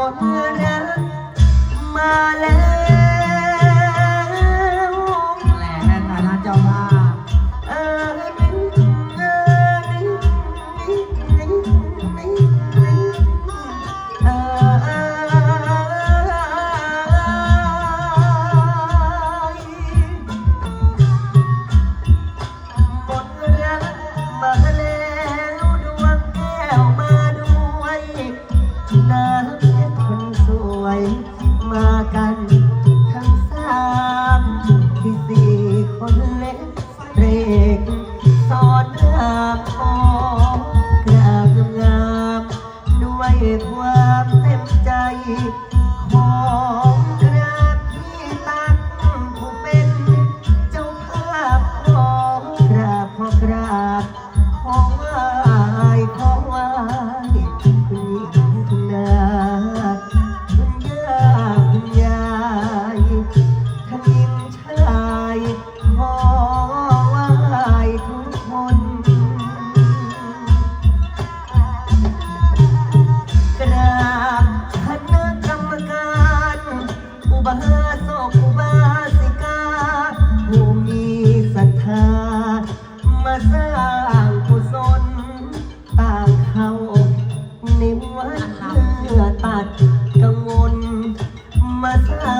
คนรักมาแล้วาโศกบาสิกา ผู้มีศรัทธา มาส้างกุศลตาขานิวัดเพื่อตัดกังวล มาส้า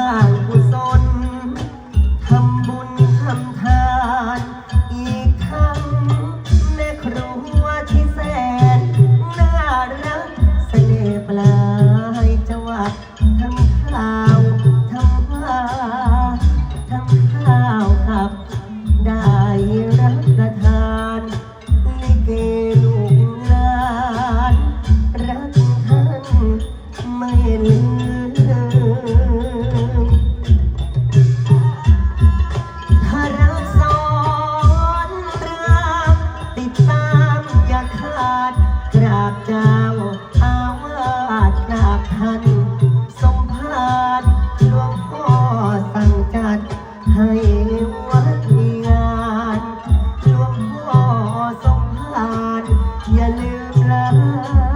y alegrar.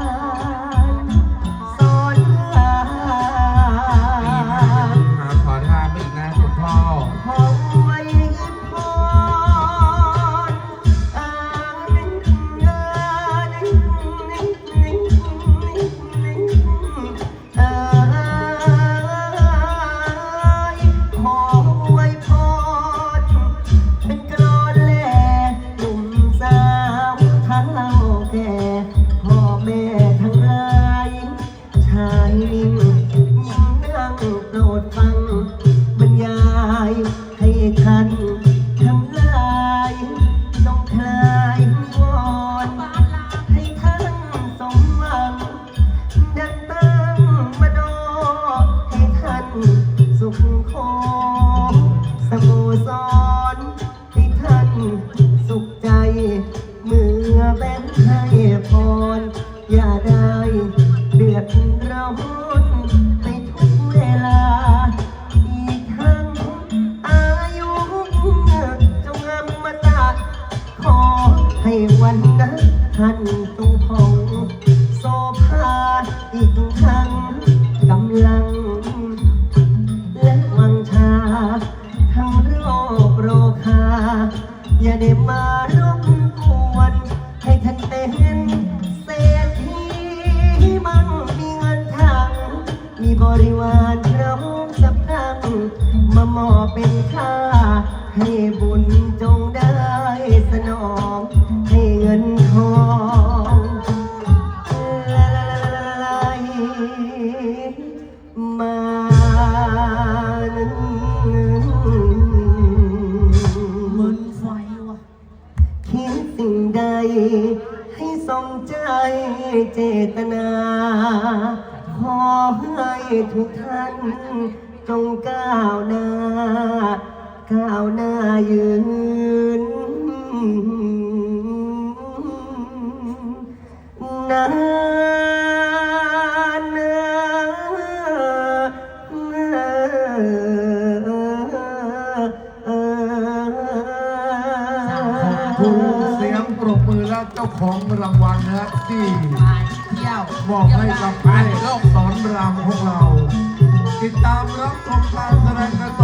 แบ่งให้พรอย่าได้เดือดร้อนไปทุกเวลา อีกทั้งอายุจงงามมาตาขอให้วันนั้ท่นจงพองโซภาอีกทั้ง มอบเป็นค่า ให้บุญจงได้สนอง ให้เงินทองไหลมานั้นมันไฟวะคิดสิ่งใด ให้สมใจเจตนา ขอให้ทุกท่าน จงก้าวหน้า ก้าวหน้ายืนนานนถูกเสียงปรบมือและเจ้าของรางวัลนะที่บอกให้กับเพลงสอนรามของเรา ติดตามรับชมการแสดงกันต่อ